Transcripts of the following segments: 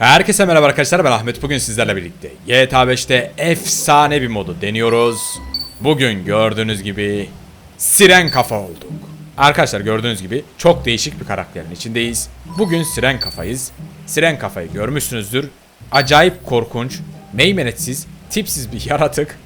Herkese merhaba arkadaşlar ben Ahmet bugün sizlerle birlikte GTA 5'te efsane bir modu deniyoruz. Bugün gördüğünüz gibi Siren Kafa olduk. Arkadaşlar gördüğünüz gibi çok değişik bir karakterin içindeyiz. Bugün Siren Kafayız. Siren Kafayı görmüşsünüzdür. Acayip korkunç, meymenetsiz, tipsiz bir yaratık.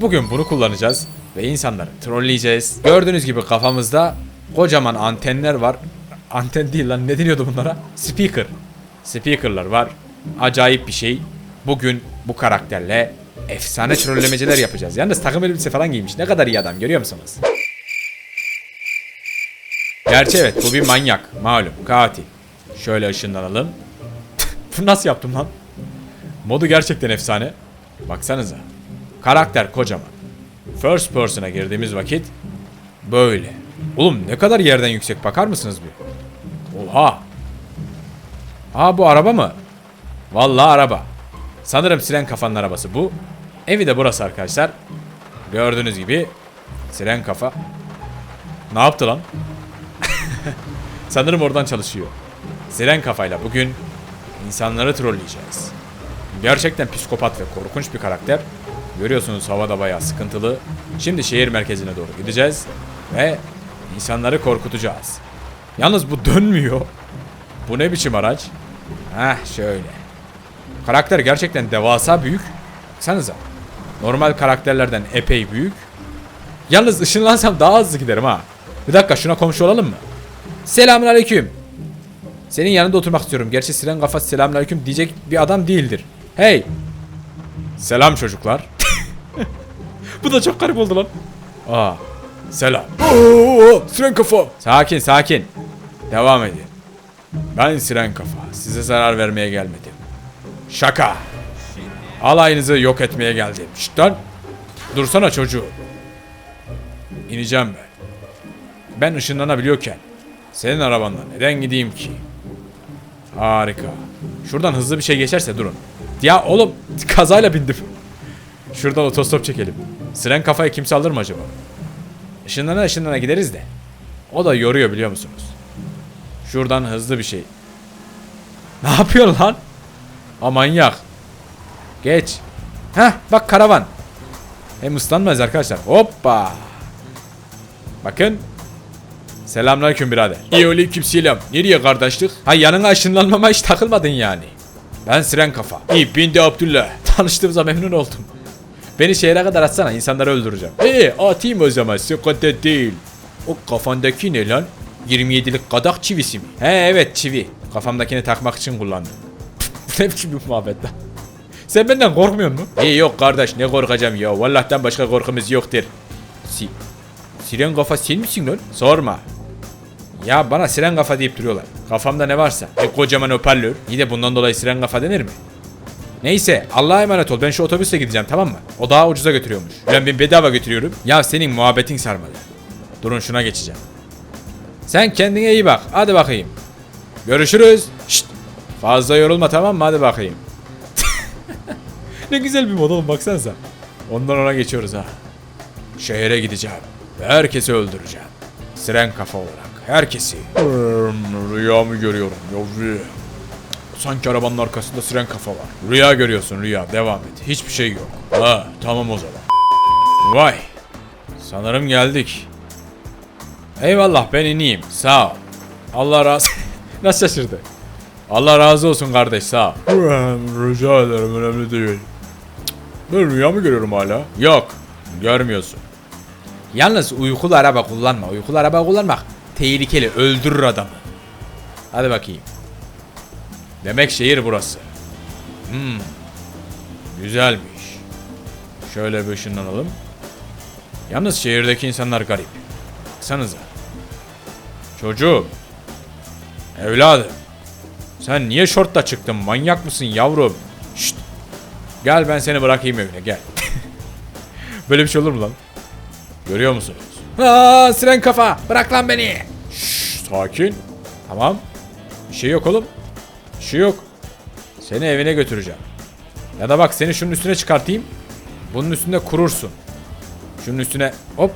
Bugün bunu kullanacağız ve insanları trolleyeceğiz. Gördüğünüz gibi kafamızda kocaman antenler var. Anten değil lan ne deniyordu bunlara? Speaker. Speaker'lar var. Acayip bir şey. Bugün bu karakterle efsane trollemeceler yapacağız. Yalnız takım elbise falan giymiş. Ne kadar iyi adam görüyor musunuz? Gerçi evet bu bir manyak. Malum katil. Şöyle ışınlanalım. bu nasıl yaptım lan? Modu gerçekten efsane. Baksanıza. Karakter kocaman. First person'a girdiğimiz vakit böyle. Oğlum ne kadar yerden yüksek bakar mısınız bir? Oha. Aa bu araba mı? Vallahi araba. Sanırım Siren kafanın arabası bu. Evi de burası arkadaşlar. Gördüğünüz gibi Siren kafa. Ne yaptı lan? Sanırım oradan çalışıyor. Siren kafayla bugün insanları trolleyeceğiz. Gerçekten psikopat ve korkunç bir karakter. Görüyorsunuz havada bayağı sıkıntılı. Şimdi şehir merkezine doğru gideceğiz ve insanları korkutacağız. Yalnız bu dönmüyor. Bu ne biçim araç? Heh şöyle. Karakter gerçekten devasa büyük. Baksanıza. Normal karakterlerden epey büyük. Yalnız ışınlansam daha hızlı giderim ha. Bir dakika şuna komşu olalım mı? Selamünaleyküm. Senin yanında oturmak istiyorum. Gerçi siren kafa selamünaleyküm diyecek bir adam değildir. Hey. Selam çocuklar. Bu da çok garip oldu lan. Aa. Selam. Oo, siren kafa. Sakin sakin. Devam edin. Ben Siren Kafa. Size zarar vermeye gelmedim. Şaka. Alayınızı yok etmeye geldim. Şşt lan. Dursana çocuğu. İneceğim ben. Ben ışınlanabiliyorken senin arabanla neden gideyim ki? Harika. Şuradan hızlı bir şey geçerse durun. Ya oğlum kazayla bindim. Şuradan otostop çekelim. Siren kafayı kimse alır mı acaba? Işınlana ışınlana gideriz de. O da yoruyor biliyor musunuz? Şuradan hızlı bir şey. Ne yapıyor lan? Ha manyak. Geç. Heh bak karavan. Hem ıslanmaz arkadaşlar. Hoppa. Bakın. Selamünaleyküm birader. İyi aleyküm selam. Nereye kardeşlik? Ha yanına ışınlanmama hiç takılmadın yani. Ben Siren Kafa. İyi bin de Abdullah. Tanıştığımıza memnun oldum. Beni şehre kadar atsana insanları öldüreceğim. Ee atayım o zaman sıkıntı değil. O kafandaki ne lan? 27'lik kadak çivisi mi? He evet çivi. Kafamdakini takmak için kullandım. Bu ne biçim bir muhabbet lan? Sen benden korkmuyor musun? İyi yok kardeş ne korkacağım ya. Vallah'tan başka korkumuz yoktur. Si Siren kafa sen misin lan? Sorma. Ya bana siren kafa deyip duruyorlar. Kafamda ne varsa. E kocaman hoparlör. İyi de bundan dolayı siren kafa denir mi? Neyse Allah'a emanet ol ben şu otobüsle gideceğim tamam mı? O daha ucuza götürüyormuş. Ben bir bedava götürüyorum. Ya senin muhabbetin sarmadı. Durun şuna geçeceğim. Sen kendine iyi bak. Hadi bakayım. Görüşürüz. Şşt. Fazla yorulma tamam mı? Hadi bakayım. ne güzel bir mod oğlum baksanıza. Ondan ona geçiyoruz ha. Şehre gideceğim. Ve herkesi öldüreceğim. Siren kafa olarak. Herkesi. Rüyamı görüyorum. Ya rüya. Sanki arabanın arkasında siren kafa var. Rüya görüyorsun rüya. Devam et. Hiçbir şey yok. Ha tamam o zaman. Vay. Sanırım geldik. Eyvallah ben ineyim. Sağ ol. Allah razı... Nasıl şaşırdı? Allah razı olsun kardeş sağ ol. Rica ederim önemli değil. Ben rüya mı görüyorum hala? Yok. Görmüyorsun. Yalnız uykulu araba kullanma. Uykulu araba kullanmak tehlikeli. Öldürür adamı. Hadi bakayım. Demek şehir burası. Hmm. Güzelmiş. Şöyle bir ışınlanalım. Yalnız şehirdeki insanlar garip. Baksanıza. Çocuğum. Evladım. Sen niye şortla çıktın? Manyak mısın yavrum? Şşt. Gel ben seni bırakayım evine gel. Böyle bir şey olur mu lan? Görüyor musunuz? Aa, siren kafa. Bırak lan beni. Şşş, sakin. Tamam. Bir şey yok oğlum. Bir şey yok. Seni evine götüreceğim. Ya da bak seni şunun üstüne çıkartayım. Bunun üstünde kurursun. Şunun üstüne hop.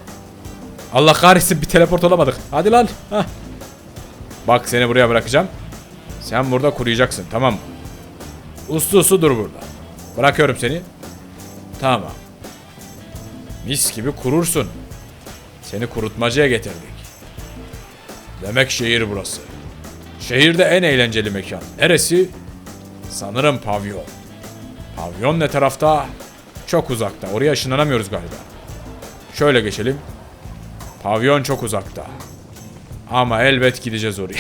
Allah kahretsin bir teleport olamadık. Hadi lan. Hah. Bak seni buraya bırakacağım. Sen burada kuruyacaksın tamam mı? Uslu uslu dur burada. Bırakıyorum seni. Tamam. Mis gibi kurursun. Seni kurutmacıya getirdik. Demek şehir burası. Şehirde en eğlenceli mekan. Neresi? Sanırım pavyon. Pavyon ne tarafta? Çok uzakta. Oraya ışınlanamıyoruz galiba. Şöyle geçelim. Pavyon çok uzakta. Ama elbet gideceğiz oraya.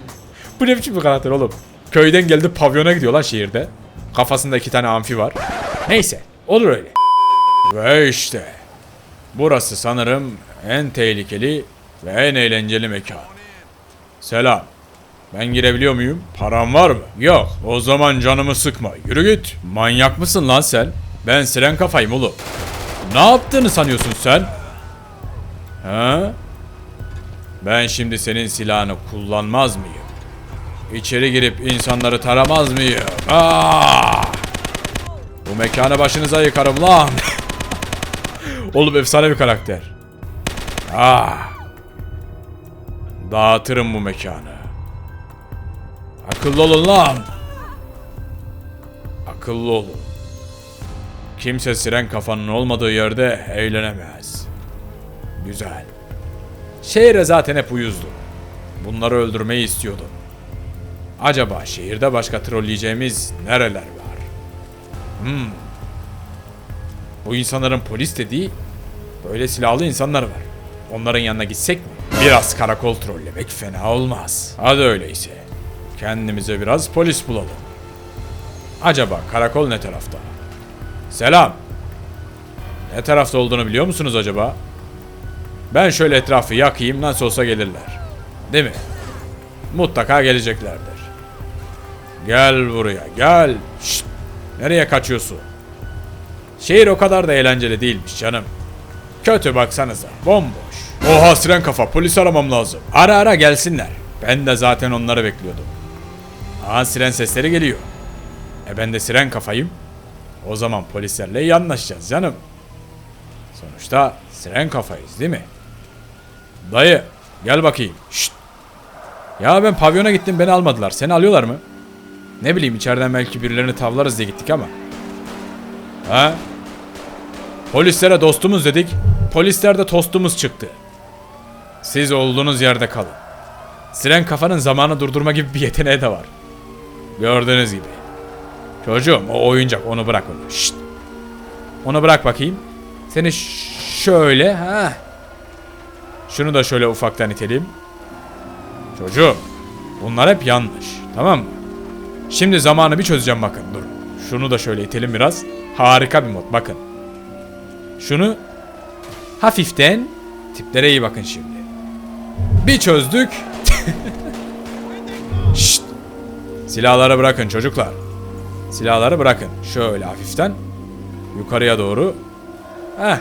Bu ne biçim bir karakter oğlum? Köyden geldi pavyona gidiyor lan şehirde. Kafasında iki tane amfi var. Neyse olur öyle. Ve işte. Burası sanırım en tehlikeli ve en eğlenceli mekan. Selam. Ben girebiliyor muyum? Param var mı? Yok. O zaman canımı sıkma. Yürü git. Manyak mısın lan sen? Ben siren kafayım oğlum. Ne yaptığını sanıyorsun sen? Ha? Ben şimdi senin silahını kullanmaz mıyım? İçeri girip insanları taramaz mıyım? Aa! Bu mekanı başınıza yıkarım lan. Oğlum efsane bir karakter. Ah! Dağıtırım bu mekanı. Akıllı olun lan. Akıllı olun. Kimse siren kafanın olmadığı yerde eğlenemez. Güzel. Şehre zaten hep uyuzdu. Bunları öldürmeyi istiyordum. Acaba şehirde başka trolleyeceğimiz nereler var? Hmm. Bu insanların polis dediği böyle silahlı insanlar var. Onların yanına gitsek mi? Biraz karakol trollemek fena olmaz. Hadi öyleyse. Kendimize biraz polis bulalım. Acaba karakol ne tarafta? Selam. Ne tarafta olduğunu biliyor musunuz acaba? Ben şöyle etrafı yakayım nasıl olsa gelirler. Değil mi? Mutlaka geleceklerdir. Gel buraya gel. Şşt. Nereye kaçıyorsun? Şehir o kadar da eğlenceli değilmiş canım. Kötü baksanıza bomboş. Oha siren kafa polis aramam lazım. Ara ara gelsinler. Ben de zaten onları bekliyordum. Aa siren sesleri geliyor. E ben de siren kafayım. O zaman polislerle iyi anlaşacağız canım. Sonuçta siren kafayız değil mi? Dayı gel bakayım. Şşt. Ya ben pavyona gittim beni almadılar. Seni alıyorlar mı? Ne bileyim içeriden belki birilerini tavlarız diye gittik ama. Ha? Polislere dostumuz dedik. Polisler de tostumuz çıktı. Siz olduğunuz yerde kalın. Siren kafanın zamanı durdurma gibi bir yeteneği de var. Gördüğünüz gibi. Çocuğum o oyuncak onu bırak onu. Şşt. Onu bırak bakayım. Seni şöyle ha. Şunu da şöyle ufaktan itelim. Çocuğum bunlar hep yanlış. Tamam mı? Şimdi zamanı bir çözeceğim bakın dur. Şunu da şöyle itelim biraz. Harika bir mod bakın. Şunu hafiften tiplere iyi bakın şimdi. Bir çözdük. Şşt. Silahları bırakın çocuklar. Silahları bırakın. Şöyle hafiften yukarıya doğru. Heh.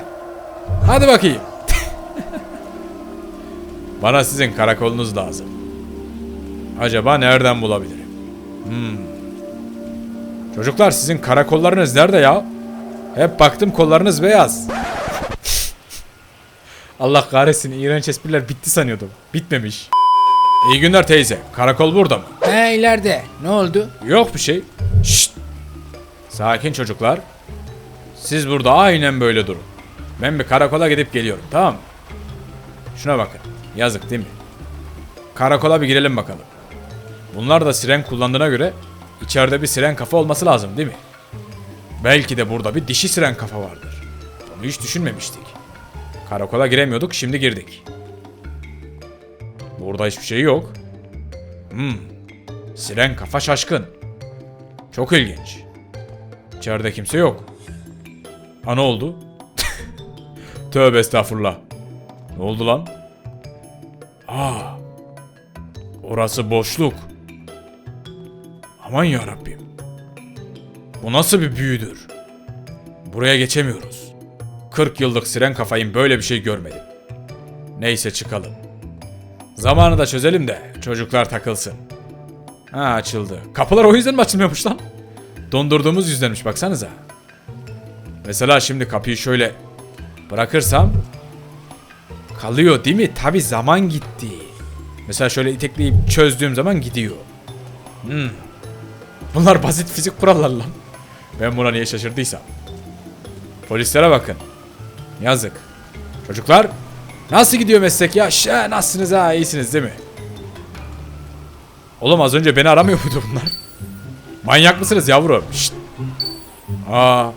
Hadi bakayım. Bana sizin karakolunuz lazım. Acaba nereden bulabilirim? Hmm. Çocuklar sizin karakollarınız nerede ya? Hep baktım kollarınız beyaz. Allah kahretsin iğrenç espriler bitti sanıyordum. Bitmemiş. İyi günler teyze. Karakol burada mı? He ileride. Ne oldu? Yok bir şey. Şşt. Sakin çocuklar. Siz burada aynen böyle durun. Ben bir karakola gidip geliyorum tamam mı? Şuna bakın. Yazık değil mi? Karakola bir girelim bakalım. Bunlar da siren kullandığına göre içeride bir siren kafa olması lazım değil mi? Belki de burada bir dişi siren kafa vardır. Bunu hiç düşünmemiştik. Karakola giremiyorduk şimdi girdik. Burada hiçbir şey yok. Hmm. Siren kafa şaşkın. Çok ilginç. İçeride kimse yok. Ha ne oldu? Tövbe estağfurullah. Ne oldu lan? Aa. Orası boşluk. Aman ya Rabbim. Bu nasıl bir büyüdür? Buraya geçemiyoruz. 40 yıllık siren kafayım böyle bir şey görmedim. Neyse çıkalım. Zamanı da çözelim de çocuklar takılsın. Ha açıldı. Kapılar o yüzden mi açılmıyormuş lan? Dondurduğumuz yüzdenmiş baksanıza. Mesela şimdi kapıyı şöyle bırakırsam kalıyor değil mi? Tabi zaman gitti. Mesela şöyle itekleyip çözdüğüm zaman gidiyor. Hmm. Bunlar basit fizik kuralları lan. Ben buna niye şaşırdıysam. Polislere bakın. Yazık. Çocuklar nasıl gidiyor meslek ya? Şa, nasılsınız ha? İyisiniz değil mi? Oğlum az önce beni aramıyor muydu bunlar? Manyak mısınız yavrum? Şşt. Aa.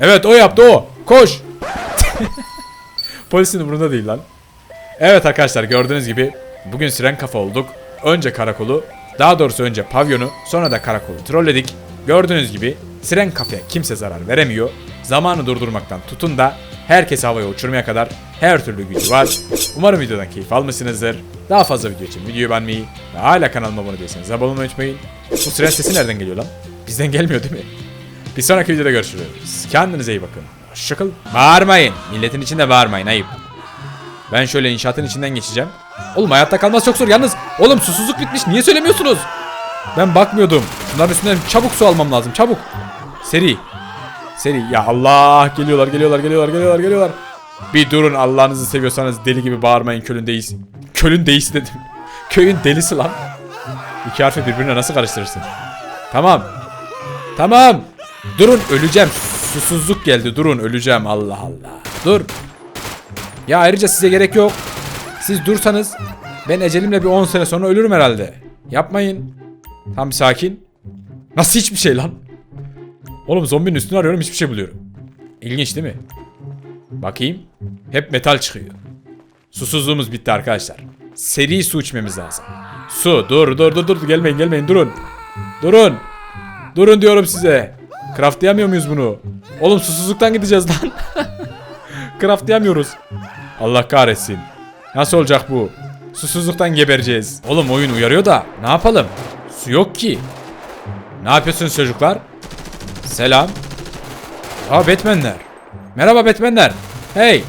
Evet o yaptı o. Koş. Polisin umurunda değil lan. Evet arkadaşlar gördüğünüz gibi bugün siren kafa olduk. Önce karakolu, daha doğrusu önce pavyonu, sonra da karakolu trolledik. Gördüğünüz gibi siren kafaya kimse zarar veremiyor. Zamanı durdurmaktan tutun da herkes havaya uçurmaya kadar her türlü gücü var. Umarım videodan keyif almışsınızdır. Daha fazla video için videoyu beğenmeyi ve hala kanalıma abone değilseniz abone olmayı unutmayın. Bu siren sesi nereden geliyor lan? Bizden gelmiyor değil mi? Bir sonraki videoda görüşürüz. Kendinize iyi bakın. Hoşçakalın. Bağırmayın. Milletin içinde bağırmayın. Ayıp. Ben şöyle inşaatın içinden geçeceğim. Oğlum hayatta kalması çok zor. Yalnız oğlum susuzluk bitmiş. Niye söylemiyorsunuz? Ben bakmıyordum. Şunların üstünden çabuk su almam lazım. Çabuk. Seri. Seri. Ya Allah. Geliyorlar geliyorlar geliyorlar geliyorlar geliyorlar. Bir durun Allah'ınızı seviyorsanız deli gibi bağırmayın kölün deyiz. Kölün deyiz dedim. Köyün delisi lan. İki harfi birbirine nasıl karıştırırsın? Tamam. Tamam. Durun öleceğim. Susuzluk geldi. Durun öleceğim. Allah Allah. Dur. Ya ayrıca size gerek yok. Siz dursanız ben ecelimle bir 10 sene sonra ölürüm herhalde. Yapmayın. Tam bir sakin. Nasıl hiçbir şey lan? Oğlum zombinin üstünü arıyorum hiçbir şey buluyorum. İlginç değil mi? Bakayım. Hep metal çıkıyor. Susuzluğumuz bitti arkadaşlar. Seri su içmemiz lazım. Su dur dur dur dur gelmeyin gelmeyin durun. Durun. Durun diyorum size. Craftlayamıyor muyuz bunu? Oğlum susuzluktan gideceğiz lan. Craftlayamıyoruz. Allah kahretsin. Nasıl olacak bu? Susuzluktan gebereceğiz. Oğlum oyun uyarıyor da ne yapalım? Su yok ki. Ne yapıyorsunuz çocuklar? Selam. Aa Batman'ler. Merhaba Batman'ler. Hey